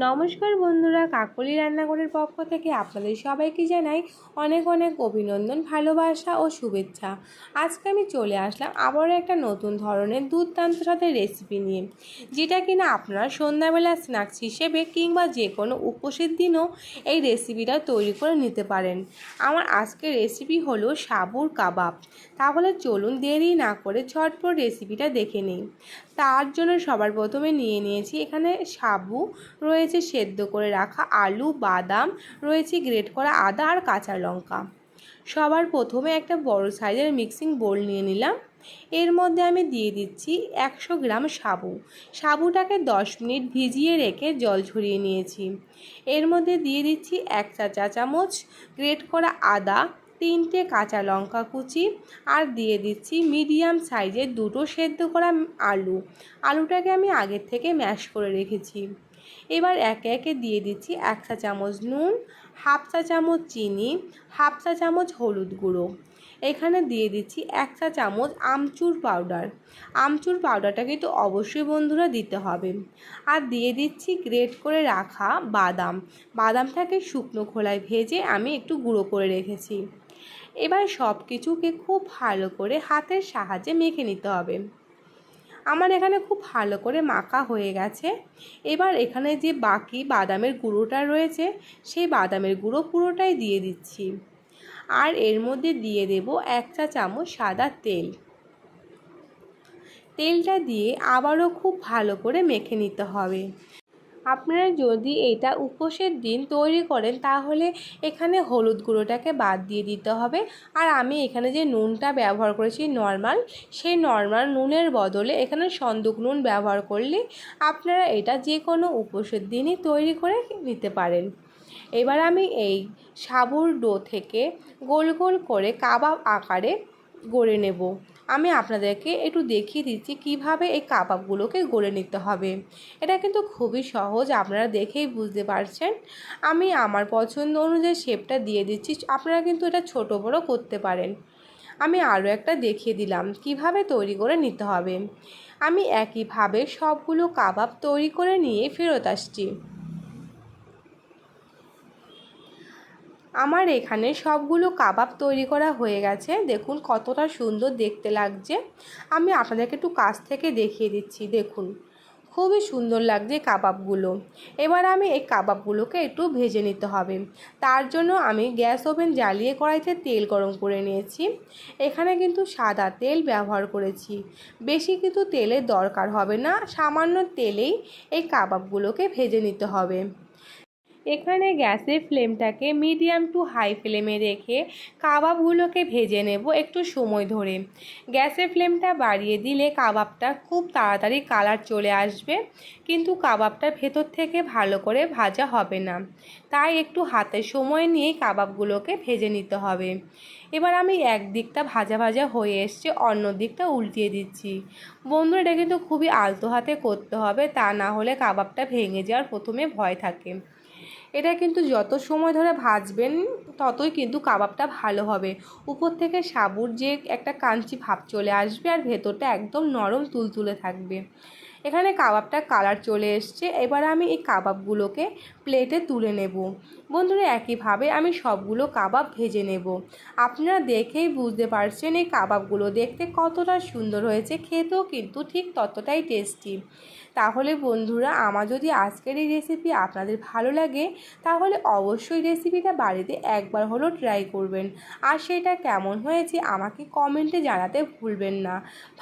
নমস্কার বন্ধুরা, কাকলি রান্নাঘরের পক্ষ থেকে আপনাদের সবাইকে জানাই অনেক অনেক অভিনন্দন, ভালোবাসা ও শুভেচ্ছা। আজকে আমি চলে আসলাম আবারও একটা নতুন ধরনের দুর্দান্ত সাথে রেসিপি নিয়ে, যেটা কিনা আপনারা সন্ধ্যাবেলা স্ন্যাক্স হিসেবে কিংবা যে কোনো উপসের দিনও এই রেসিপিটা তৈরি করে নিতে পারেন। আমার আজকের রেসিপি হলো সাবুর কাবাব। তাহলে চলুন দেরি না করে ঝটপট রেসিপিটা দেখে নিই। তার জন্য সবার প্রথমে নিয়ে নিয়েছি এখানে সাবু রয়েছে সেদ্ধ করে রাখা আলু, বাদাম, রয়েছে গ্রেট করা আদা আর কাঁচা লঙ্কা। সবার প্রথমে একটা বড় সাইজের মিক্সিং বোল নিয়ে নিলাম। এর মধ্যে আমি দিয়ে দিচ্ছি একশো গ্রাম সাবু। সাবুটাকে দশ মিনিট ভিজিয়ে রেখে জল ঝরিয়ে নিয়েছি। এর মধ্যে দিয়ে দিচ্ছি এক চা চা চামচ গ্রেট করা আদা তিনটে কাঁচা লঙ্কা কুচি আর দিয়ে দিচ্ছি মিডিয়াম সাইজের দুটো সেদ্ধ করা আলু। আলুটাকে আমি আগের থেকে ম্যাশ করে রেখেছি। এবার একে একে দিয়ে দিচ্ছি এক চা চামচ নুন, হাফ চা চামচ চিনি, হাফ চা চামচ হলুদ গুঁড়ো। এখানে দিয়ে দিচ্ছি এক চা চামচ আমচুর পাউডার। আমচুর পাউডারটা কিন্তু অবশ্যই বন্ধুরা দিতে হবে। আর দিয়ে দিচ্ছি গ্রেট করে রাখা বাদাম। বাদামটাকে শুকনো খোলায় ভেজে আমি একটু গুঁড়ো করে রেখেছি। এবার সব কিছুকে খুব ভালো করে হাতের সাহায্যে মেখে নিতে হবে। আমার এখানে খুব ভালো করে মাখা হয়ে গেছে। এবার এখানে যে বাকি বাদামের গুঁড়োটা রয়েছে, সেই বাদামের গুঁড়ো পুরোটাই দিয়ে দিচ্ছি। আর এর মধ্যে দিয়ে দেব এক চা চামচ সাদা তেল। তেলটা দিয়ে আবারও খুব ভালো করে মেখে নিতে হবে। আপনারা যদি এটা উপোসের দিন তৈরি করেন, তাহলে এখানে হলুদ গুঁড়োটাকে বাদ দিয়ে দিতে হবে। আর আমি এখানে যে নুনটা ব্যবহার করেছি, নর্মাল, সেই নর্মাল নুনের বদলে এখানে সন্দুক নুন ব্যবহার করলে আপনারা এটা যে কোনো উপোসের দিনই তৈরি করে নিতে পারেন। এবার আমি এই সাবুর ডো থেকে গোল গোল করে কাবাব আকারে গড়ে নেব। আমি আপনাদেরকে একটু দেখিয়ে দিচ্ছি কীভাবে এই কাবাবগুলোকে গড়ে নিতে হবে। এটা কিন্তু খুবই সহজ, আপনারা দেখেই বুঝতে পারছেন। আমি আমার পছন্দ অনুযায়ী শেপটা দিয়ে দিচ্ছি, আপনারা কিন্তু এটা ছোট বড় করতে পারেন। আমি আরও একটা দেখিয়ে দিলাম কীভাবে তৈরি করে নিতে হবে। আমি একইভাবে সবগুলো কাবাব তৈরি করে নিয়ে ফেরত আসছি। আমার এখানে সবগুলো কাবাব তৈরি করা হয়ে গেছে। দেখুন কতটা সুন্দর দেখতে লাগছে। আমি আপনাদেরকে একটু কাছ থেকে দেখিয়ে দিচ্ছি, দেখুন। খুবই সুন্দর লাগছে কাবাবগুলো। এবার আমি এই কাবাবগুলোকে একটু ভেজে নিতে হবে। তার জন্য আমি গ্যাস ওভেন জ্বালিয়ে কড়াইতে তেল গরম করে নিয়েছি। এখানে কিন্তু সাদা তেল ব্যবহার করেছি। বেশি কিন্তু তেলের দরকার হবে না, সামান্য তেলেই এই কাবাবগুলোকে ভেজে নিতে হবে। এখানে গ্যাসের ফ্লেমটাকে মিডিয়াম টু হাই ফ্লেমে রেখে কাবাবগুলোকে ভেজে নেব একটু সময় ধরে। গ্যাসের ফ্লেমটা বাড়িয়ে দিলে কাবাবটা খুব তাড়াতাড়ি কালার চলে আসবে, কিন্তু কাবাবটা ভেতর থেকে ভালো করে ভাজা হবে না। তাই একটু হাতে সময় নিয়ে কাবাবগুলোকে ভেজে নিতে হবে। এবার আমি এক দিকটা ভাজা ভাজা হয়ে এসছে, অন্য দিকটা উল্টিয়ে দিচ্ছি। বন্ধুরা, এটা কিন্তু খুবই আলতো হাতে করতে হবে, তা না হলে কাবাবটা ভেঙে যাওয়ার প্রথমে ভয় থাকে। এটা কিন্তু যত সময় ধরে ভাজবেন, ততই কিন্তু কাবাবটা ভালো হবে। উপর থেকে সাবুর যে একটা কাঞ্চি ভাব চলে আসবে আর ভেতরটা একদম নরম তুলতুলে থাকবে। এখানে কাবাবটা কালার চলে এসছে। এবার আমি এই কাবাবগুলোকে প্লেটে তুলে নেব। বন্ধুরা, একইভাবে আমি সবগুলো কাবাব ভেজে নেব। আপনারা দেখেই বুঝতে পারছেন এই কাবাবগুলো দেখতে কতটা সুন্দর হয়েছে, খেতেও কিন্তু ঠিক ততটাই টেস্টি। তাহলে বন্ধুরা, আমার যদি আজকের এই রেসিপি আপনাদের ভালো লাগে, তাহলে অবশ্যই রেসিপিটা বাড়িতে একবার হলেও ট্রাই করবেন। আর সেটা কেমন হয়েছে আমাকে কমেন্টে জানাতে ভুলবেন না।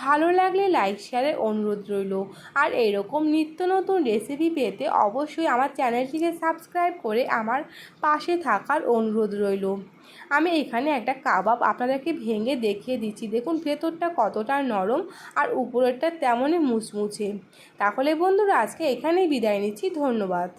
ভালো লাগলে লাইক শেয়ারের অনুরোধ রইল। আর এরকম নিত্য নতুন রেসিপি পেতে অবশ্যই আমার চ্যানেলটিকে সাবস্ক্রাইব করে আমার পাশে থাকার অনুরোধ রইল। আমি এখানে একটা কাবাব আপনাদেরকে ভেঙে দেখিয়ে দিচ্ছি। দেখুন, ভেতরটা কতটা নরম আর উপরেরটা তেমনই মুচমুছে তাহলে বন্ধুরা, আজকে এখানেই বিদায় নিচ্ছি। ধন্যবাদ।